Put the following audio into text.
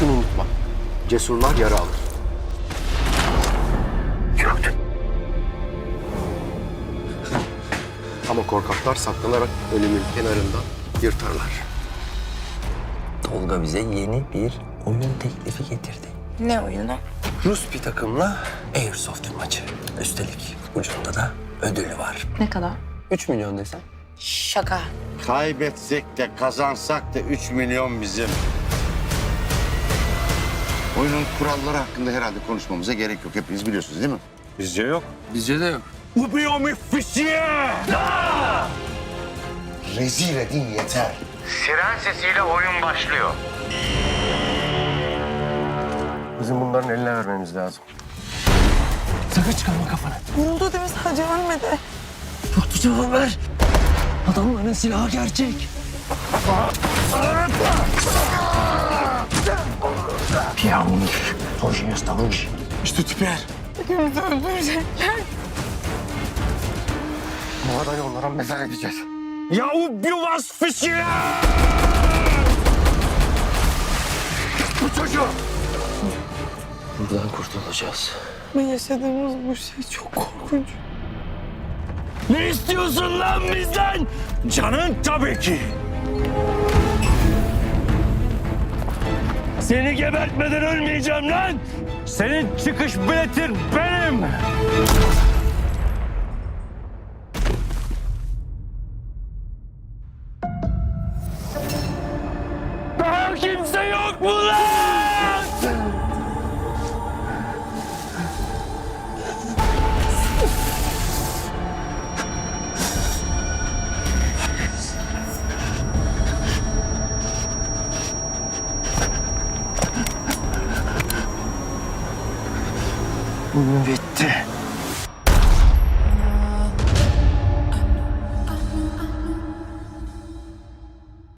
Şunu unutma. Cesurlar yara alır. Ama korkaklar saklanarak ölümün kenarından yırtarlar. Tolga bize yeni bir oyun teklifi getirdi. Ne oyunu? Rus bir takımla Airsoft maçı. Üstelik ucunda da ödülü var. Ne kadar? 3 milyon desem. Şaka. Kaybetsek de kazansak da 3 milyon bizim. Oyunun kuralları hakkında herhalde konuşmamıza gerek yok. Hepiniz biliyorsunuz değil mi? Bizce yok. Bizce de yok. Rezil edin yeter. Siren sesiyle oyun başlıyor. Bizim bunların eline vermemiz lazım. Sakın çıkarma kafanı. Vuruldu değil mi? Sadece ölmedi. Dur cevap ver. Adamların silahı gerçek. Yanlış. Proje yastavuş. İşte Tüper. Hepimizi öldürecekler. Bu arada yollara mezar edeceğiz. Yahu bir vas fişiyle! Bu çocuğu! Buradan kurtulacağız. Ve yaşadığımız bu şey çok korkunç. Ne istiyorsun lan bizden? Canın tabii ki. Seni gebertmeden ölmeyeceğim lan. Senin çıkış biletin benim. Bitti.